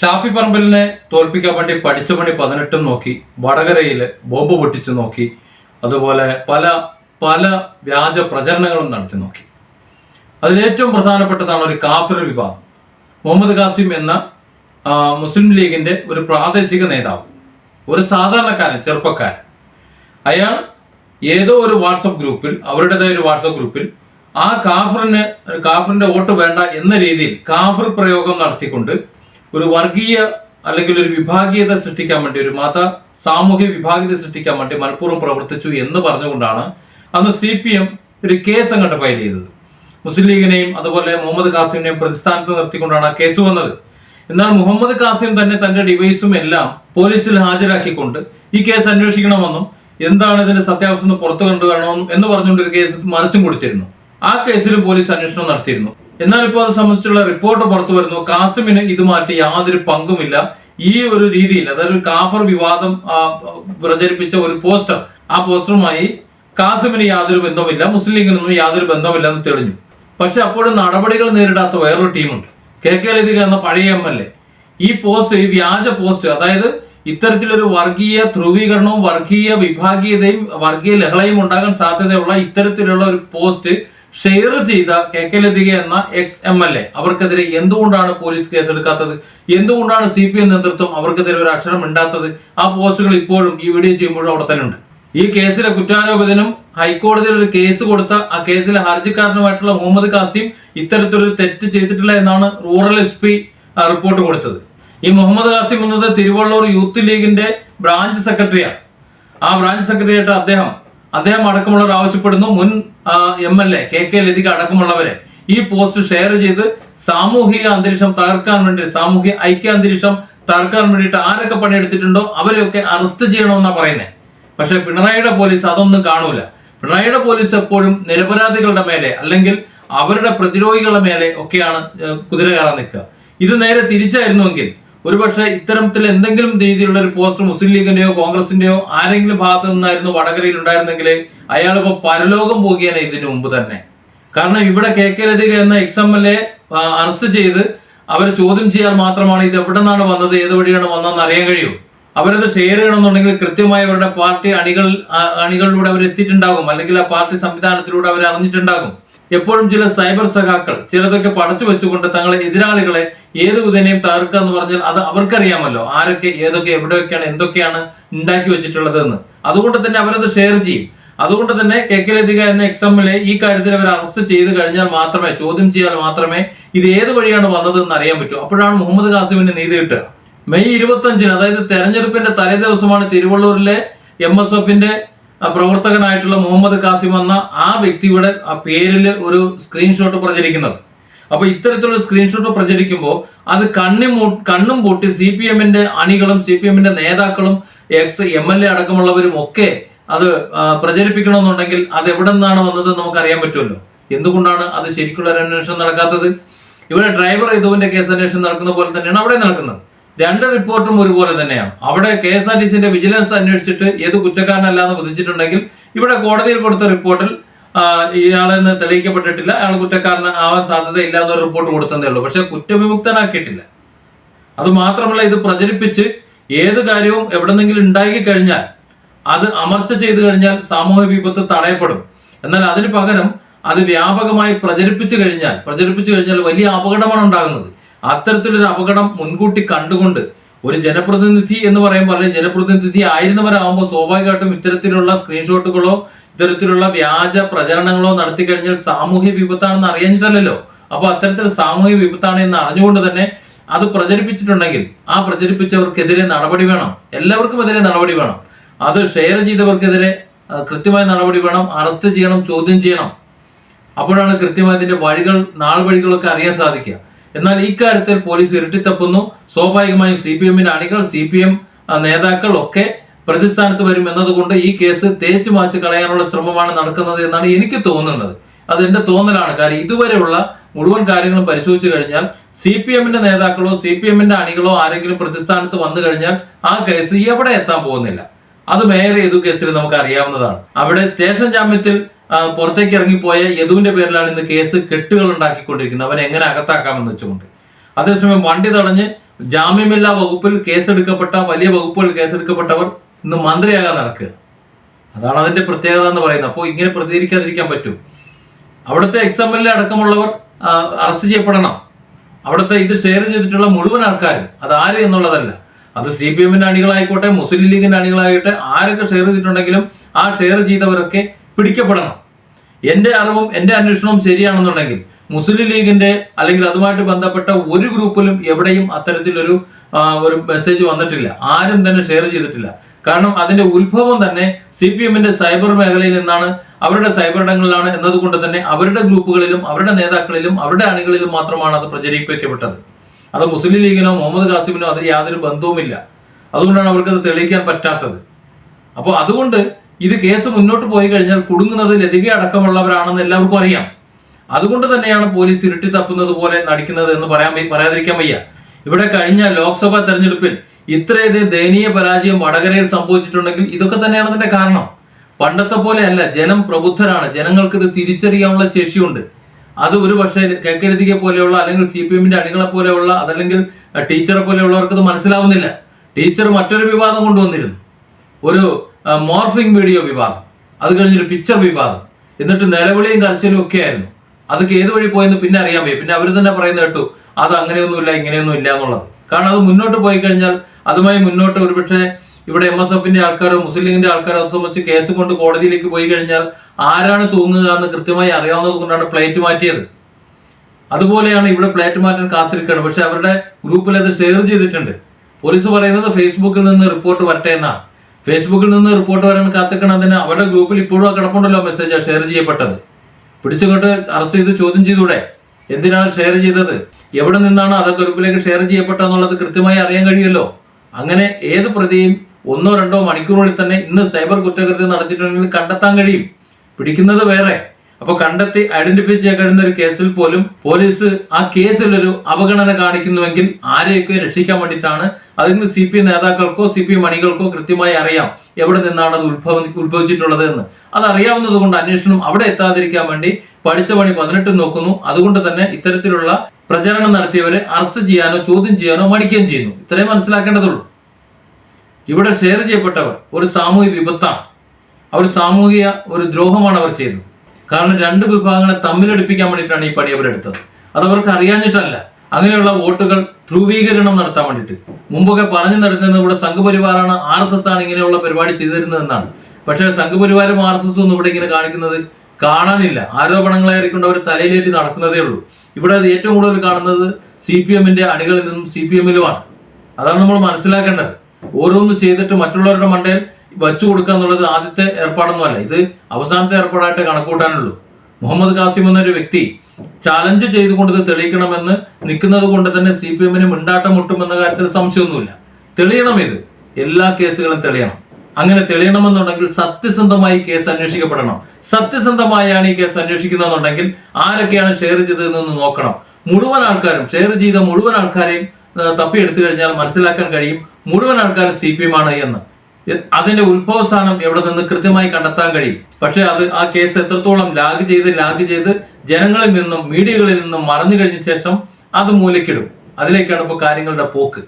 ഷാഫി പറമ്പലിനെ തോൽപ്പിക്കാൻ വേണ്ടി പഠിച്ച പണി പതിനെട്ടും നോക്കി വടകരയിൽ ബോംബ് പൊട്ടിച്ചു നോക്കി അതുപോലെ പല പല വ്യാജ പ്രചരണങ്ങളും നടത്തി നോക്കി. അതിലേറ്റവും പ്രധാനപ്പെട്ടതാണ് ഒരു കാഫിർ വിവാദം. മുഹമ്മദ് ഖാസിം എന്ന മുസ്ലിം ലീഗിന്റെ ഒരു പ്രാദേശിക നേതാവ് ഒരു സാധാരണക്കാരൻ ചെറുപ്പക്കാരൻ. അയാൾ ഏതോ ഒരു വാട്സപ്പ് ഗ്രൂപ്പിൽ അവരുടേതായ ഒരു വാട്സപ്പ് ഗ്രൂപ്പിൽ ആ കാഫറിന് കാഫറിന്റെ വോട്ട് വേണ്ട എന്ന രീതിയിൽ കാഫർ പ്രയോഗം നടത്തിക്കൊണ്ട് ഒരു വർഗീയ അല്ലെങ്കിൽ ഒരു വിഭാഗീയത സൃഷ്ടിക്കാൻ വേണ്ടി ഒരു മത സാമൂഹ്യ വിഭാഗീയത സൃഷ്ടിക്കാൻ വേണ്ടി മനഃപൂർവം പ്രവർത്തിച്ചു എന്ന് പറഞ്ഞുകൊണ്ടാണ് അന്ന് സി പി എം ഒരു കേസ് അങ്ങോട്ട് ഫയൽ ചെയ്തത്. മുസ്ലിം ലീഗിനെയും അതുപോലെ മുഹമ്മദ് ഖാസിമിനെയും പ്രതിസ്ഥാനത്ത് നിർത്തിക്കൊണ്ടാണ് ആ കേസ് വന്നത്. എന്നാൽ മുഹമ്മദ് ഖാസിം തന്നെ തന്റെ ഡിവൈസും എല്ലാം പോലീസിൽ ഹാജരാക്കിക്കൊണ്ട് ഈ കേസ് അന്വേഷിക്കണമെന്നും എന്താണ് ഇതിന്റെ സത്യാവസ്ഥ പുറത്തു കൊണ്ടുവരണമെന്നും എന്ന് പറഞ്ഞുകൊണ്ട് ഒരു കേസ് മറിച്ചും കൊടുത്തിരുന്നു. ആ കേസിലും പോലീസ് അന്വേഷണം നടത്തിയിരുന്നു. എന്നാൽ ഇപ്പോൾ അത് സംബന്ധിച്ചുള്ള റിപ്പോർട്ട് പുറത്തു വരുന്നു. കാസിമിന് ഇതുമായിട്ട് യാതൊരു പങ്കുമില്ല. ഈ ഒരു രീതിയിൽ അതായത് കാഫർ വിവാദം പ്രചരിപ്പിച്ച ഒരു പോസ്റ്റർ ആ പോസ്റ്ററുമായി കാസിമിന് യാതൊരു ബന്ധവുമില്ല മുസ്ലിം ലീഗിനൊന്നും യാതൊരു ബന്ധവുമില്ല എന്ന് തെളിഞ്ഞു. പക്ഷെ അപ്പോഴും നടപടികൾ നേരിടാത്ത വേറൊരു ടീമുണ്ട്. കെ കെ ലതിക എന്ന പഴയ എം എൽ എ. ഈ പോസ്റ്റ് ഈ വ്യാജ പോസ്റ്റ് അതായത് ഇത്തരത്തിലൊരു വർഗീയ ധ്രുവീകരണവും വർഗീയ വിഭാഗീയതയും വർഗീയ ലഹളയും ഉണ്ടാകാൻ സാധ്യതയുള്ള ഇത്തരത്തിലുള്ള ഒരു പോസ്റ്റ് ഷെയർ ചെയ്ത കെ കെ ലതിക എന്ന എക്സ് എം എൽ എ അവർക്കെതിരെ എന്തുകൊണ്ടാണ് പോലീസ് കേസെടുക്കാത്തത്? എന്തുകൊണ്ടാണ് സി പി എം നേതൃത്വം അവർക്കെതിരെ ഒരു അക്ഷരം ഉണ്ടാത്തത് ആ പോസ്റ്റുകൾ ഇപ്പോഴും ഈ വീഡിയോ ചെയ്യുമ്പോഴും അവിടെ തന്നെ ഉണ്ട് ഈ കേസിലെ കുറ്റാരോപിതനും ഹൈക്കോടതിയിൽ ഒരു കേസ് കൊടുത്ത ആ കേസിലെ ഹർജിക്കാരനുമായിട്ടുള്ള മുഹമ്മദ് കാസിം ഇത്തരത്തിലൊരു തെറ്റ് ചെയ്തിട്ടില്ല എന്നാണ് റൂറൽ എസ് പി റിപ്പോർട്ട് കൊടുത്തത്. ഈ മുഹമ്മദ് കാസിം എന്നത് തിരുവള്ളൂർ യൂത്ത് ലീഗിന്റെ ബ്രാഞ്ച് സെക്രട്ടറിയാണ് ആ ബ്രാഞ്ച് സെക്രട്ടറിയായിട്ട് അദ്ദേഹം അദ്ദേഹം അടക്കമുള്ളവർ ആവശ്യപ്പെടുന്നു. മുൻ M L A K K Lathika അടക്കമുള്ളവരെ ഈ പോസ്റ്റ് ഷെയർ ചെയ്ത് സാമൂഹിക അന്തരീക്ഷം തകർക്കാൻ വേണ്ടി സാമൂഹിക ഐക്യ അന്തരീക്ഷം തകർക്കാൻ വേണ്ടിയിട്ട് ആരൊക്കെ പണിയെടുത്തിട്ടുണ്ടോ അവരെയൊക്കെ അറസ്റ്റ് ചെയ്യണമെന്നാണ് പറയുന്നത് പക്ഷെ പിണറായിയുടെ പോലീസ് അതൊന്നും കാണൂല. പിണറായിയുടെ പോലീസ് എപ്പോഴും നിരപരാധികളുടെ മേലെ അല്ലെങ്കിൽ അവരുടെ പ്രതിരോധികളുടെ മേലെ ഒക്കെയാണ് കുതിര കയറാൻ നിൽക്കുക. ഇത് നേരെ തിരിച്ചായിരുന്നുവെങ്കിൽ ഒരുപക്ഷെ ഇത്തരത്തിൽ എന്തെങ്കിലും രീതിയിലുള്ള ഒരു പോസ്റ്റ് മുസ്ലിം ലീഗിന്റെയോ കോൺഗ്രസിന്റെയോ ആരെങ്കിലും ഭാഗത്തു നിന്നായിരുന്നു വടകരയിൽ ഉണ്ടായിരുന്നെങ്കിൽ അയാൾ ഇപ്പോൾ പരലോകം പോകുകയാണ് ഇതിനു മുമ്പ് തന്നെ. കാരണം ഇവിടെ കെ കെ ലതിക എന്ന ex M L A arrest ചെയ്ത് അവർ ചോദ്യം ചെയ്യാൻ മാത്രമാണ് ഇത് എവിടെ നിന്നാണ് വന്നത് ഏത് വഴിയാണ് വന്നതെന്ന് അറിയാൻ കഴിയും. അവരത് ഷെയർ ചെയ്യണമെന്നുണ്ടെങ്കിൽ കൃത്യമായി അവരുടെ പാർട്ടി അണികൾ അണികളിലൂടെ അവർ എത്തിയിട്ടുണ്ടാകും അല്ലെങ്കിൽ ആ പാർട്ടി സംവിധാനത്തിലൂടെ അവർ അറിഞ്ഞിട്ടുണ്ടാകും എപ്പോഴും ചില സൈബർ സഖാക്കൾ ചിലതൊക്കെ പടച്ചു വെച്ചുകൊണ്ട് തങ്ങളെ എതിരാളികളെ ഏത് വിധേനയും തകർക്കുക എന്ന് പറഞ്ഞാൽ അത് അവർക്കറിയാമല്ലോ. ആരൊക്കെ ഏതൊക്കെ എവിടെയൊക്കെയാണ് എന്തൊക്കെയാണ് ഉണ്ടാക്കി വെച്ചിട്ടുള്ളത് എന്ന് അതുകൊണ്ട് തന്നെ അവരത് ഷെയർ ചെയ്യും. അതുകൊണ്ട് തന്നെ കെ കെ ലതിക എന്ന എക്സ് എം എൽ എ ഈ കാര്യത്തിൽ അവർ അറസ്റ്റ് ചെയ്ത് കഴിഞ്ഞാൽ മാത്രമേ ചോദ്യം ചെയ്യാൻ മാത്രമേ ഇത് ഏത് വഴിയാണ് വന്നത് എന്ന് അറിയാൻ പറ്റൂ. അപ്പോഴാണ് മുഹമ്മദ് കാസിമിന് നീതി കിട്ടുക. മെയ് ഇരുപത്തി അഞ്ചിന് അതായത് തെരഞ്ഞെടുപ്പിന്റെ തലേ ദിവസമാണ് തിരുവള്ളൂരിലെ എം എസ് എഫിന്റെ പ്രവർത്തകനായിട്ടുള്ള മുഹമ്മദ് കാസിം എന്ന ആ വ്യക്തിയുടെ ആ പേരിൽ ഒരു സ്ക്രീൻഷോട്ട് പ്രചരിക്കുന്നത്. അപ്പോൾ ഇത്തരത്തിലുള്ള സ്ക്രീൻഷോട്ട് പ്രചരിക്കുമ്പോൾ അത് കണ്ണി കണ്ണും പൂട്ടി സി പി എമ്മിന്റെ അണികളും സി പി എമ്മിന്റെ നേതാക്കളും എക്സ് എം എൽ എ അടക്കമുള്ളവരും ഒക്കെ അത് പ്രചരിപ്പിക്കണമെന്നുണ്ടെങ്കിൽ അത് എവിടെ നിന്നാണ് വന്നത് നമുക്ക് അറിയാൻ പറ്റുമല്ലോ. എന്തുകൊണ്ടാണ് അത് ശരിക്കുള്ള ഒരു അന്വേഷണം നടക്കാത്തത്? ഇവിടെ ഡ്രൈവർ ഇതുവിന്റെ കേസ് അന്വേഷണം നടക്കുന്ന പോലെ തന്നെയാണ് അവിടെ നടക്കുന്നത്. രണ്ട് റിപ്പോർട്ടും ഒരുപോലെ തന്നെയാണ്. അവിടെ കെ എസ് ആർ ടി സിന്റെ വിജിലൻസ് അന്വേഷിച്ചിട്ട് ഏത് കുറ്റക്കാരനല്ല എന്ന് വിധിച്ചിട്ടുണ്ടെങ്കിൽ ഇവിടെ കോടതിയിൽ കൊടുത്ത റിപ്പോർട്ടിൽ ഇയാളെന്ന് തെളിയിക്കപ്പെട്ടിട്ടില്ല. അയാൾ കുറ്റക്കാരന് ആവാൻ സാധ്യതയില്ല എന്നൊരു റിപ്പോർട്ട് കൊടുത്തതേ ഉള്ളൂ. പക്ഷെ കുറ്റവിമുക്തനാക്കിയിട്ടില്ല. അത് മാത്രമല്ല ഇത് പ്രചരിപ്പിച്ച് ഏത് കാര്യവും എവിടെന്നെങ്കിലും ഉണ്ടാക്കി കഴിഞ്ഞാൽ അത് അമർച്ച ചെയ്തു കഴിഞ്ഞാൽ സാമൂഹ്യ വിപത്ത് തടയപ്പെടും. എന്നാൽ അതിന് പകരം അത് വ്യാപകമായി പ്രചരിപ്പിച്ചു കഴിഞ്ഞാൽ പ്രചരിപ്പിച്ചു കഴിഞ്ഞാൽ വലിയ അപകടമാണ് ഉണ്ടാകുന്നത്. അത്തരത്തിലൊരു അപകടം മുൻകൂട്ടി കണ്ടുകൊണ്ട് ഒരു ജനപ്രതിനിധി എന്ന് പറയുമ്പോൾ അല്ലെങ്കിൽ ജനപ്രതിനിധി ആയിരുന്നവരാകുമ്പോൾ സ്വാഭാവികമായിട്ടും ഇത്തരത്തിലുള്ള സ്ക്രീൻഷോട്ടുകളോ ഇത്തരത്തിലുള്ള വ്യാജ പ്രചരണങ്ങളോ നടത്തി കഴിഞ്ഞാൽ സാമൂഹ്യ വിപത്താണെന്ന് അറിയാഞ്ഞിട്ടല്ലല്ലോ. അപ്പോൾ അത്തരത്തിൽ സാമൂഹ്യ വിപത്താണ് എന്ന് അറിഞ്ഞുകൊണ്ട് തന്നെ അത് പ്രചരിപ്പിച്ചിട്ടുണ്ടെങ്കിൽ ആ പ്രചരിപ്പിച്ചവർക്കെതിരെ നടപടി വേണം. എല്ലാവർക്കും എതിരെ നടപടി വേണം. അത് ഷെയർ ചെയ്തവർക്കെതിരെ കൃത്യമായ നടപടി വേണം. അറസ്റ്റ് ചെയ്യണം ചോദ്യം ചെയ്യണം. അപ്പോഴാണ് കൃത്യമായ ഇതിന്റെ വഴികൾ നാൾ വഴികളൊക്കെ അറിയാൻ സാധിക്കുക. എന്നാൽ ഇക്കാര്യത്തിൽ പോലീസ് ഇരുട്ടിത്തപ്പുന്നു സ്വാഭാവികമായും സി പി എമ്മിന്റെ അണികൾ സി പി എം നേതാക്കൾ ഒക്കെ പ്രതിസ്ഥാനത്ത് വരും എന്നതുകൊണ്ട് ഈ കേസ് തേച്ചു മാച്ച് കളയാനുള്ള ശ്രമമാണ് നടക്കുന്നത് എന്നാണ് എനിക്ക് തോന്നുന്നത്. അത് എന്റെ തോന്നലാണ്. കാരണം ഇതുവരെയുള്ള മുഴുവൻ കാര്യങ്ങളും പരിശോധിച്ചു കഴിഞ്ഞാൽ സി പി എമ്മിന്റെ നേതാക്കളോ സി പി എമ്മിന്റെ അണികളോ ആരെങ്കിലും പ്രതിസ്ഥാനത്ത് വന്നു കഴിഞ്ഞാൽ ആ കേസ് എവിടെ എത്താൻ പോകുന്നില്ല. അത് മേയർ ചെയ്തു കേസിൽ നമുക്ക് അറിയാവുന്നതാണ് അവിടെ സ്റ്റേഷൻ ജാമ്യത്തിൽ പുറത്തേക്ക് ഇറങ്ങിപ്പോയ യദുവിന്റെ പേരിലാണ് ഇന്ന് കേസ് കെട്ടുകൾ ഉണ്ടാക്കിക്കൊണ്ടിരിക്കുന്നത്. അവനെ എങ്ങനെ അകത്താക്കാമെന്ന് വെച്ചുകൊണ്ട്. അതേസമയം വണ്ടി തടഞ്ഞ് ജാമ്യമില്ലാ വകുപ്പിൽ കേസെടുക്കപ്പെട്ട വലിയ വകുപ്പുകൾ കേസെടുക്കപ്പെട്ടവർ ഇന്ന് മന്ത്രിയാകാൻ നടക്കുക. അതാണ് അതിന്റെ പ്രത്യേകത എന്ന് പറയുന്നത്. അപ്പോൾ ഇങ്ങനെ പ്രതികരിക്കാതിരിക്കാൻ പറ്റും. അവിടുത്തെ എക്സ് എം എൽ എ അടക്കമുള്ളവർ അറസ്റ്റ് ചെയ്യപ്പെടണം. അവിടുത്തെ ഇത് ഷെയർ ചെയ്തിട്ടുള്ള മുഴുവൻ ആൾക്കാരും അത് ആര് എന്നുള്ളതല്ല. അത് സി പി എമ്മിന്റെ അണികളായിക്കോട്ടെ മുസ്ലിം ലീഗിന്റെ അണികളായിട്ടെ ആരൊക്കെ ഷെയർ ചെയ്തിട്ടുണ്ടെങ്കിലും ആ ഷെയർ ചെയ്തവരൊക്കെ പിടിക്കപ്പെടണം. എന്റെ അറിവും എന്റെ അന്വേഷണവും ശരിയാണെന്നുണ്ടെങ്കിൽ മുസ്ലിം ലീഗിന്റെ അല്ലെങ്കിൽ അതുമായിട്ട് ബന്ധപ്പെട്ട ഒരു ഗ്രൂപ്പിലും എവിടെയും അത്തരത്തിലൊരു ഒരു മെസ്സേജ് വന്നിട്ടില്ല. ആരും തന്നെ ഷെയർ ചെയ്തിട്ടില്ല. കാരണം അതിന്റെ ഉത്ഭവം തന്നെ സി പി എമ്മിന്റെ സൈബർ മേഖലയിൽ നിന്നാണ് അവരുടെ സൈബർ ഇടങ്ങളിലാണ് എന്നതുകൊണ്ട് തന്നെ അവരുടെ ഗ്രൂപ്പുകളിലും അവരുടെ നേതാക്കളിലും അവരുടെ അണികളിലും മാത്രമാണ് അത് പ്രചരിപ്പിക്കപ്പെട്ടത്. അത് മുസ്ലിം ലീഗിനോ മുഹമ്മദ് ഖാസിമിനോ അതിന് യാതൊരു ബന്ധവുമില്ല. അതുകൊണ്ടാണ് അവർക്കത് തെളിയിക്കാൻ പറ്റാത്തത്. അപ്പോൾ അതുകൊണ്ട് ഇത് കേസ് മുന്നോട്ട് പോയി കഴിഞ്ഞാൽ കുടുങ്ങുന്നത് ലതിക അടക്കമുള്ളവരാണെന്ന് എല്ലാവർക്കും അറിയാം. അതുകൊണ്ട് തന്നെയാണ് പോലീസ് ഇരുട്ടി തപ്പുന്നത് പോലെ നടിക്കുന്നത് എന്ന് പറയാൻ പറയാതിരിക്കാൻ വയ്യ. ഇവിടെ കഴിഞ്ഞ ലോക്സഭാ തെരഞ്ഞെടുപ്പിൽ ഇത്രയധികം ദയനീയ പരാജയം വടകരയിൽ സംഭവിച്ചിട്ടുണ്ടെങ്കിൽ ഇതൊക്കെ തന്നെയാണ് അതിന്റെ കാരണം. പണ്ടത്തെ പോലെയല്ല ജനം പ്രബുദ്ധരാണ്. ജനങ്ങൾക്ക് ഇത് തിരിച്ചറിയാനുള്ള ശേഷിയുണ്ട്. അത് ഒരു പക്ഷേ കെ കെ ലതികയെ പോലെയുള്ള അല്ലെങ്കിൽ സി പി എമ്മിന്റെ അണികളെ പോലെയുള്ള അതല്ലെങ്കിൽ ടീച്ചറെ പോലെയുള്ളവർക്ക് ഇത് മനസ്സിലാവുന്നില്ല. ടീച്ചർ മറ്റൊരു വിവാദം കൊണ്ടുവന്നിരുന്നു. ഒരു മോർഫിംഗ് വീഡിയോ വിവാദം. അത് കഴിഞ്ഞൊരു പിക്ചർ വിവാദം. എന്നിട്ട് നിലവിളിയും കരച്ചിലും ഒക്കെ ആയിരുന്നു. അതൊക്കെ ഏത് വഴി പോയെന്ന് പിന്നെ അറിയാൻ വയ്യ. പിന്നെ അവർ തന്നെ പറയുന്ന കേട്ടു അത് അങ്ങനെയൊന്നുമില്ല ഇങ്ങനെയൊന്നും ഇല്ല എന്നുള്ളത്. കാരണം അത് മുന്നോട്ട് പോയി കഴിഞ്ഞാൽ അതുമായി മുന്നോട്ട് ഒരുപക്ഷെ ഇവിടെ എം എസ് എഫിന്റെ ആൾക്കാരോ മുസ്ലിം ലീഗിന്റെ ആൾക്കാരോ സംബന്ധിച്ച് കേസ് കൊണ്ട് കോടതിയിലേക്ക് പോയി കഴിഞ്ഞാൽ ആരാണ് തൂങ്ങുക എന്ന് കൃത്യമായി അറിയാവുന്നത് കൊണ്ടാണ് പ്ലേറ്റ് മാറ്റിയത്. അതുപോലെയാണ് ഇവിടെ പ്ലേറ്റ് മാറ്റാൻ കാത്തിരിക്കുകയാണ്. പക്ഷെ അവരുടെ ഗ്രൂപ്പിൽ അത് ഷെയർ ചെയ്തിട്ടുണ്ട്. പോലീസ് പറയുന്നത് ഫേസ്ബുക്കിൽ നിന്ന് റിപ്പോർട്ട് വരട്ടെ എന്നാണ്. ഫേസ്ബുക്കിൽ നിന്ന് റിപ്പോർട്ട് വരാൻ കാത്തിക്കണതിന് അവരുടെ ഗ്രൂപ്പിൽ ഇപ്പോഴും കിടപ്പുണ്ടല്ലോ മെസ്സേജ് ഷെയർ ചെയ്യപ്പെട്ടത്. പിടിച്ചുകൊണ്ട് അറസ്റ്റ് ചെയ്ത് ചോദ്യം ചെയ്തൂടെ? എന്തിനാണ് ഷെയർ ചെയ്തത്? എവിടെ നിന്നാണ് അത് ഗ്രൂപ്പിലേക്ക് ഷെയർ ചെയ്യപ്പെട്ടതെന്നുള്ളത് കൃത്യമായി അറിയാൻ കഴിയുമല്ലോ. അങ്ങനെ ഏത് പ്രതിയും ഒന്നോ രണ്ടോ മണിക്കൂറുകളിൽ തന്നെ ഇന്ന് സൈബർ കുറ്റകൃത്യം നടത്തിയിട്ടുണ്ടെങ്കിൽ കണ്ടെത്താൻ കഴിയും. പിടിക്കുന്നത് വേറെ. അപ്പൊ കണ്ടെത്തി ഐഡന്റിഫൈ ചെയ്യാൻ കഴിയുന്ന ഒരു കേസിൽ പോലും പോലീസ് ആ കേസിൽ ഒരു അവഗണന കാണിക്കുന്നുവെങ്കിൽ ആരെയൊക്കെ രക്ഷിക്കാൻ വേണ്ടിയിട്ടാണ്? അതിന് സി പി നേതാക്കൾക്കോ സി പി മണികൾക്കോ കൃത്യമായി അറിയാം എവിടെ നിന്നാണ് അത് ഉത്ഭവ ഉത്ഭവിച്ചിട്ടുള്ളത് എന്ന്. അതറിയാവുന്നത് കൊണ്ട് അന്വേഷണം അവിടെ എത്താതിരിക്കാൻ വേണ്ടി പഠിച്ച പണി പതിനെട്ട് നോക്കുന്നു. അതുകൊണ്ട് തന്നെ ഇത്തരത്തിലുള്ള പ്രചരണം നടത്തിയവരെ അറസ്റ്റ് ചെയ്യാനോ ചോദ്യം ചെയ്യാനോ മടിക്കുകയും ചെയ്യുന്നു. ഇത്രയും മനസ്സിലാക്കേണ്ടതുള്ളൂ. ഇവിടെ ഷെയർ ചെയ്യപ്പെട്ടവർ ഒരു സാമൂഹിക വിപത്താണ്. അവർ സാമൂഹിക ഒരു ദ്രോഹമാണ് അവർ ചെയ്തത്. കാരണം രണ്ട് വിഭാഗങ്ങളെ തമ്മിലടുപ്പിക്കാൻ വേണ്ടിയിട്ടാണ് ഈ പണി അവരെടുത്തത് അത് അവർക്ക് അറിയാഞ്ഞിട്ടല്ല. അങ്ങനെയുള്ള വോട്ടുകൾ ധ്രുവീകരണം നടത്താൻ വേണ്ടിയിട്ട്. മുമ്പൊക്കെ പറഞ്ഞു നടത്തുന്നത് ഇവിടെ സംഘപരിവാറാണ് ആർ എസ് എസ് ആണ് ഇങ്ങനെയുള്ള പരിപാടി ചെയ്തിരുന്നതെന്നാണ്. പക്ഷേ സംഘപരിവാരം ആർ എസ് എസ് ഇവിടെ ഇങ്ങനെ കാണിക്കുന്നത് കാണാനില്ല. ആരോപണങ്ങളായിരിക്കൊണ്ട് അവർ തലയിലേറ്റി നടക്കുന്നതേ ഉള്ളൂ. ഇവിടെ അത് ഏറ്റവും കൂടുതൽ കാണുന്നത് സി പി എമ്മിന്റെ അണികളിൽ നിന്നും സി പി എമ്മിലുമാണ്. അതാണ് നമ്മൾ മനസ്സിലാക്കേണ്ടത്. ഓരോന്ന് ചെയ്തിട്ട് മറ്റുള്ളവരുടെ മണ്ടയിൽ വച്ചു കൊടുക്കുക എന്നുള്ളത് ആദ്യത്തെ ഏർപ്പാടൊന്നുമല്ല ഇത് അവസാനത്തെ ഏർപ്പാടായിട്ട് കണക്കൂട്ടാനുള്ളൂ. മുഹമ്മദ് കാസിം എന്നൊരു വ്യക്തി ചാലഞ്ച് ചെയ്തുകൊണ്ട് തെളിയിക്കണമെന്ന് നിൽക്കുന്നത് കൊണ്ട് തന്നെ സി പി എമ്മിന് മിണ്ടാട്ടം മുട്ടുമെന്ന കാര്യത്തിൽ സംശയമൊന്നുമില്ല. തെളിയണം ഇത്. എല്ലാ കേസുകളും തെളിയണം. അങ്ങനെ തെളിയണമെന്നുണ്ടെങ്കിൽ സത്യസന്ധമായി കേസ് അന്വേഷിക്കപ്പെടണം. സത്യസന്ധമായാണ് ഈ കേസ് അന്വേഷിക്കുന്നതെന്നുണ്ടെങ്കിൽ ആരൊക്കെയാണ് ഷെയർ ചെയ്തതെന്ന് നോക്കണം. മുഴുവൻ ആൾക്കാരും ഷെയർ ചെയ്ത മുഴുവൻ ആൾക്കാരെയും തപ്പിയെടുത്തു കഴിഞ്ഞാൽ മനസ്സിലാക്കാൻ കഴിയും. മുഴുവൻ ആൾക്കാരും സി പി എം ആണ് എന്ന്. അതിന്റെ ഉത്ഭവസ്ഥാനം എവിടെ നിന്ന് കൃത്യമായി കണ്ടെത്താൻ കഴിയും? പക്ഷെ അത് ആ കേസ് എത്രത്തോളം ലാഗ് ചെയ്ത് ലാഗ് ചെയ്ത് ജനങ്ങളിൽ നിന്നും മീഡിയകളിൽ നിന്നും മറഞ്ഞു കഴിഞ്ഞ ശേഷം അത് മൂലക്കിടും അതിലേക്കാണ് ഇപ്പോൾ കാര്യങ്ങളുടെ പോക്ക്.